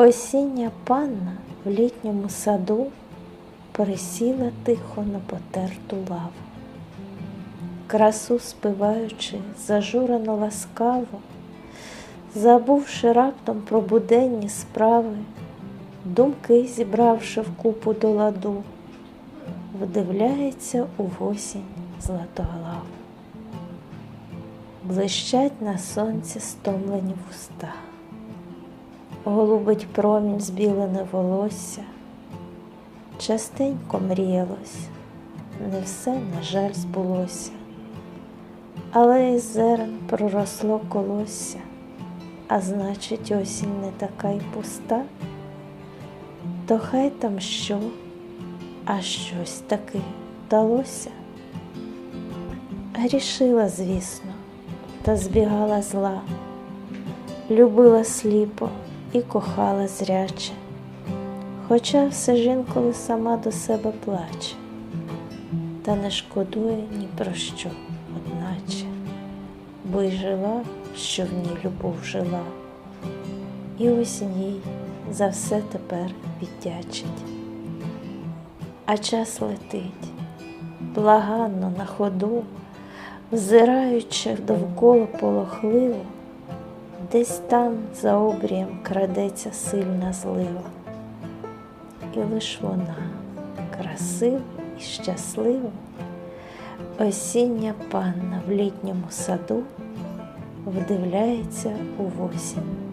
Осіння панна в літньому саду присіла тихо на потерту лаву. Красу спиваючи, зажурено ласкаво, забувши раптом про буденні справи, думки зібравши в купу до ладу, вдивляється у осінь златоглаву. Блищать на сонці стомлені вуста, голубить промінь збілене волосся. Частенько мріялось, не все, на жаль, збулося, але із зерен проросло колосся, а значить, осінь не така й пуста, то хай там що, а щось таки вдалося. Грішила, звісно, та збігала зла, любила сліпо і кохала зряче хоча все ж сама до себе плаче, та не шкодує ні про що, одначе, бо й жила, що в ній любов жила, і ось їй за все тепер віддячить. А час летить, благанно на ходу, взираючи довкола полохливо, десь там за обрієм крадеться сильна злива. І лиш вона красива і щаслива, осіння панна в літньому саду вдивляється у осінь